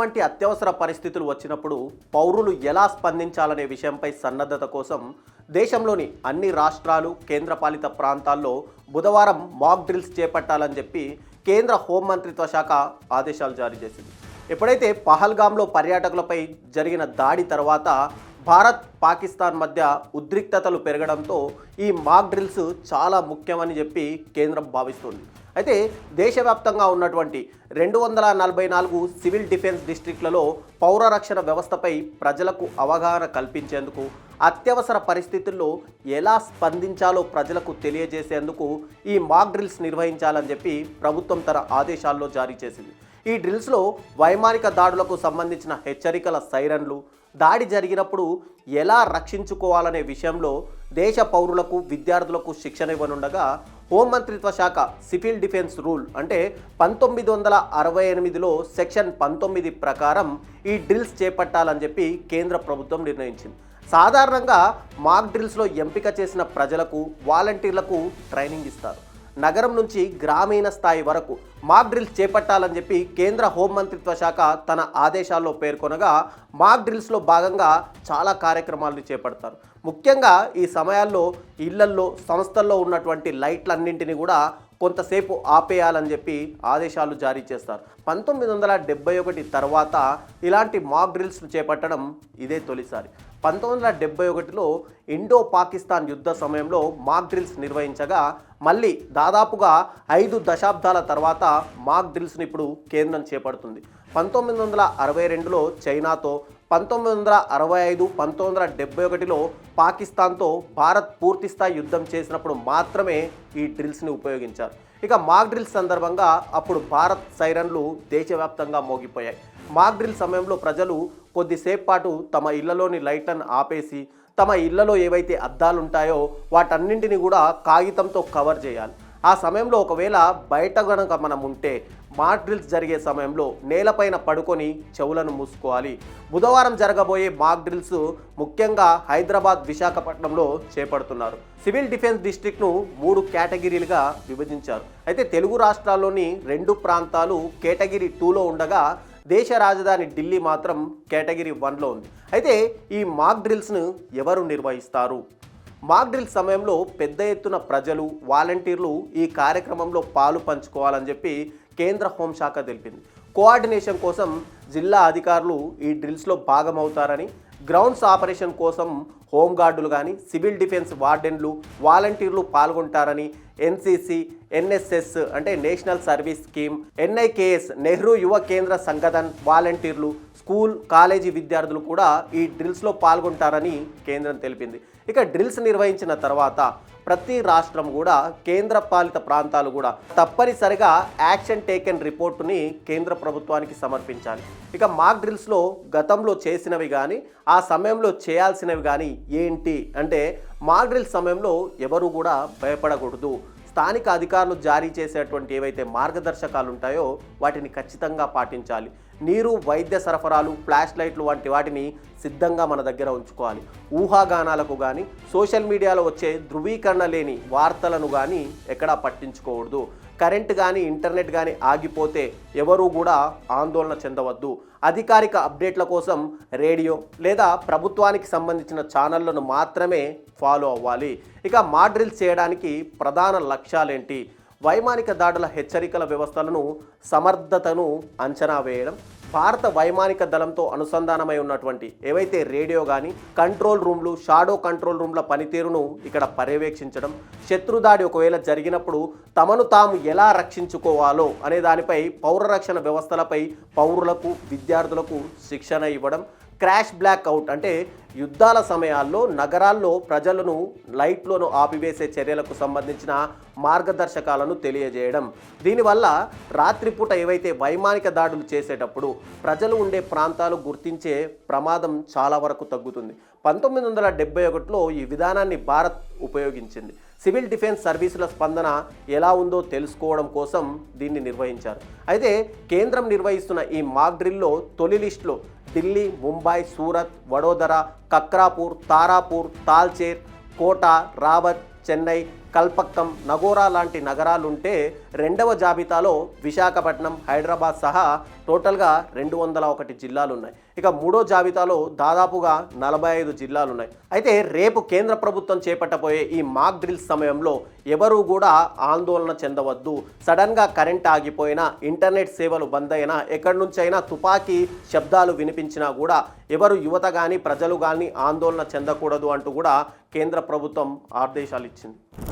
వంటి అత్యవసర పరిస్థితులు వచ్చినప్పుడు పౌరులు ఎలా స్పందించాలనే విషయంపై సన్నద్ధత కోసం దేశంలోని అన్ని రాష్ట్రాలు కేంద్రపాలిత ప్రాంతాల్లో బుధవారం మాక్ డ్రిల్స్ చేపట్టాలని చెప్పి కేంద్ర హోంమంత్రిత్వ శాఖ ఆదేశాలు జారీ చేసింది. ఎప్పుడైతే పహల్గామ్లో పర్యాటకులపై జరిగిన దాడి తర్వాత భారత్ పాకిస్తాన్ మధ్య ఉద్రిక్తతలు పెరగడంతో ఈ మాక్ డ్రిల్స్ చాలా ముఖ్యమని చెప్పి కేంద్రం భావిస్తుంది. అయితే దేశవ్యాప్తంగా ఉన్నటువంటి రెండు వందల నలభై నాలుగు సివిల్ డిఫెన్స్ డిస్ట్రిక్ట్లలో పౌర రక్షణ వ్యవస్థపై ప్రజలకు అవగాహన కల్పించేందుకు అత్యవసర పరిస్థితుల్లో ఎలా స్పందించాలో ప్రజలకు తెలియజేసేందుకు ఈ మాక్ డ్రిల్స్ నిర్వహించాలని చెప్పి ప్రభుత్వం తన ఆదేశాల్లో జారీ చేసింది. ఈ డ్రిల్స్లో వైమానిక దాడులకు సంబంధించిన హెచ్చరికల సైరన్లు దాడి జరిగినప్పుడు ఎలా రక్షించుకోవాలనే విషయంలో దేశ పౌరులకు విద్యార్థులకు శిక్షణ ఇవ్వనుండగా హోంమంత్రిత్వ శాఖ సివిల్ డిఫెన్స్ రూల్ అంటే పంతొమ్మిది వందల అరవై ఎనిమిదిలో సెక్షన్ పంతొమ్మిది ప్రకారం ఈ డ్రిల్స్ చేపట్టాలని చెప్పి కేంద్ర ప్రభుత్వం నిర్ణయించింది. సాధారణంగా మాక్ డ్రిల్స్లో ఎంపిక చేసిన ప్రజలకు వాలంటీర్లకు ట్రైనింగ్ ఇస్తారు. నగరం నుంచి గ్రామీణ స్థాయి వరకు మాక్ డ్రిల్స్ చేపట్టాలని చెప్పి కేంద్ర హోంమంత్రిత్వ శాఖ తన ఆదేశాల్లో పేర్కొనగా మాక్ డ్రిల్స్లో భాగంగా చాలా కార్యక్రమాలను చేపడతారు. ముఖ్యంగా ఈ సమయాల్లో ఇళ్ళల్లో సంస్థల్లో ఉన్నటువంటి లైట్లన్నింటినీ కూడా కొంతసేపు ఆపేయాలని చెప్పి ఆదేశాలు జారీ చేస్తారు. పంతొమ్మిది వందల డెబ్బై ఒకటి తర్వాత ఇలాంటి మాక్ డ్రిల్స్ను చేపట్టడం ఇదే తొలిసారి. పంతొమ్మిది వందల డెబ్బై ఒకటిలో ఇండో పాకిస్తాన్ యుద్ధ సమయంలో మాక్ డ్రిల్స్ నిర్వహించగా మళ్ళీ దాదాపుగా ఐదు దశాబ్దాల తర్వాత మాక్ డ్రిల్స్ని ఇప్పుడు కేంద్రం చేపడుతుంది. పంతొమ్మిది వందల అరవై రెండులో చైనాతో పంతొమ్మిది వందల అరవై ఐదు పంతొమ్మిది వందల డెబ్బై ఒకటిలో పాకిస్తాన్తో భారత్ పూర్తిస్థాయి యుద్ధం చేసినప్పుడు మాత్రమే ఈ డ్రిల్స్ని ఉపయోగించారు. ఇక మాక్ డ్రిల్స్ సందర్భంగా అప్పుడు భారత్ సైరన్లు దేశవ్యాప్తంగా మోగిపోయాయి. మాక్ డ్రిల్ సమయంలో ప్రజలు కొద్దిసేపు పాటు తమ ఇళ్ళలోని లైట్లను ఆపేసి తమ ఇళ్ళలో ఏవైతే అద్దాలు ఉంటాయో వాటన్నింటిని కూడా కాగితంతో కవర్ చేయాలి. ఆ సమయంలో ఒకవేళ బయట కనుక మనం ఉంటే మాక్ డ్రిల్స్ జరిగే సమయంలో నేలపైన పడుకొని చెవులను మూసుకోవాలి. బుధవారం జరగబోయే మాక్ డ్రిల్స్ ముఖ్యంగా హైదరాబాద్ విశాఖపట్నంలో చేపడుతున్నారు. సివిల్ డిఫెన్స్ డిస్ట్రిక్ట్ను మూడు కేటగిరీలుగా విభజించారు. అయితే తెలుగు రాష్ట్రాల్లోని రెండు ప్రాంతాలు కేటగిరీ టూలో ఉండగా దేశ రాజధాని ఢిల్లీ మాత్రం కేటగిరీ వన్లో ఉంది. అయితే ఈ మాక్ డ్రిల్స్ను ఎవరు నిర్వహిస్తారు? మాగ్డ్రిల్ సమయంలో పెద్ద ఎత్తున ప్రజలు వాలంటీర్లు ఈ కార్యక్రమంలో పాలు పంచుకోవాలని చెప్పి కేంద్ర హోంశాఖ తెలిపింది. కోఆర్డినేషన్ కోసం జిల్లా అధికారులు ఈ డ్రిల్స్లో భాగమవుతారని గ్రౌండ్స్ ఆపరేషన్ కోసం హోంగార్డులు కానీ సివిల్ డిఫెన్స్ వార్డెన్లు వాలంటీర్లు పాల్గొంటారని ఎన్సీసీ ఎన్ఎస్ఎస్ అంటే national service scheme NYKS Nehru Yuva Kendra Sangathan వాలంటీర్లు స్కూల్ కాలేజీ విద్యార్థులు కూడా ఈ డ్రిల్స్లో పాల్గొంటారని కేంద్రం తెలిపింది. ఇక డ్రిల్స్ నిర్వహించిన తర్వాత ప్రతి రాష్ట్రం కూడా కేంద్ర పాలిత ప్రాంతాలు కూడా తప్పనిసరిగా యాక్షన్ టేకెన్ రిపోర్టుని కేంద్ర ప్రభుత్వానికి సమర్పించాలి. ఇక మాక్ డ్రిల్స్లో గతంలో చేసినవి కానీ ఆ సమయంలో చేయాల్సినవి కానీ ఏంటి అంటే మాక్ డ్రిల్స్ సమయంలో ఎవరు కూడా భయపడకూడదు. స్థానిక అధికారులు జారీ చేసేటువంటి ఏవైతే మార్గదర్శకాలు ఉంటాయో వాటిని ఖచ్చితంగా పాటించాలి. నీరు వైద్య సరఫరాలు ఫ్లాష్ లైట్లు వంటి వాటిని సిద్ధంగా మన దగ్గర ఉంచుకోవాలి. ఊహాగానాలకు కానీ సోషల్ మీడియాలో వచ్చే ధృవీకరణ లేని వార్తలను కానీ ఎక్కడా పట్టించుకోకూడదు. కరెంట్ కానీ ఇంటర్నెట్ కానీ ఆగిపోతే ఎవరూ కూడా ఆందోళన చెందవద్దు. అధికారిక అప్డేట్ల కోసం రేడియో లేదా ప్రభుత్వానికి సంబంధించిన ఛానళ్ళను మాత్రమే ఫాలో అవ్వాలి. ఇక మాడ్రిల్స్ చేయడానికి ప్రధాన లక్ష్యాలేంటి? వైమానిక దాడుల హెచ్చరికల వ్యవస్థలను సమర్థతను అంచనా వేయడం భారత వైమానిక దళంతో అనుసంధానమై ఉన్నటువంటి ఏవైతే రేడియో కానీ కంట్రోల్ రూమ్లు షాడో కంట్రోల్ రూమ్ల పనితీరును ఇక్కడ పర్యవేక్షించడం శత్రుదాడి ఒకవేళ జరిగినప్పుడు తమను తాము ఎలా రక్షించుకోవాలో అనే దానిపై పౌర రక్షణ వ్యవస్థలపై పౌరులకు విద్యార్థులకు శిక్షణ ఇవ్వడం క్రాష్ బ్లాక్ అవుట్ అంటే యుద్ధాల సమయాల్లో నగరాల్లో ప్రజలను లైట్లను ఆపివేసే చర్యలకు సంబంధించిన మార్గదర్శకాలను తెలియజేయడం. దీనివల్ల రాత్రిపూట ఏవైతే వైమానిక దాడులు చేసేటప్పుడు ప్రజలు ఉండే ప్రాంతాలు గుర్తించే ప్రమాదం చాలా వరకు తగ్గుతుంది. పంతొమ్మిది వందల డెబ్బై ఒకటిలో ఈ విధానాన్ని భారత్ ఉపయోగించింది. సివిల్ డిఫెన్స్ సర్వీసుల స్పందన ఎలా ఉందో తెలుసుకోవడం కోసం దీన్ని నిర్వహించారు. అయితే కేంద్రం నిర్వహిస్తున్న ఈ మాక్ డ్రిల్లో తొలి లిస్టులో ఢిల్లీ ముంబై సూరత్ వడోదర కక్రాపూర్ తారాపూర్ తాల్చేర్ కోట రావత్ చెన్నై కల్పక్కం నగోరా లాంటి నగరాలుంటే రెండవ జాబితాలో విశాఖపట్నం హైదరాబాద్ సహా టోటల్గా రెండు వందల ఒకటి జిల్లాలు ఉన్నాయి ఇక మూడో జాబితాలో దాదాపుగా నలభై ఐదు జిల్లాలు ఉన్నాయి అయితే రేపు కేంద్ర ప్రభుత్వం చేపట్టబోయే ఈ మాక్ డ్రిల్స్ సమయంలో ఎవరూ కూడా ఆందోళన చెందవద్దు. సడన్గా కరెంట్ ఆగిపోయినా ఇంటర్నెట్ సేవలు బంద్ అయినా ఎక్కడి నుంచైనా తుపాకీ శబ్దాలు వినిపించినా కూడా ఎవరు యువత కానీ ప్రజలు కానీ ఆందోళన చెందకూడదు అంటూ కూడా కేంద్ర ప్రభుత్వం ఆదేశాలు ఇచ్చింది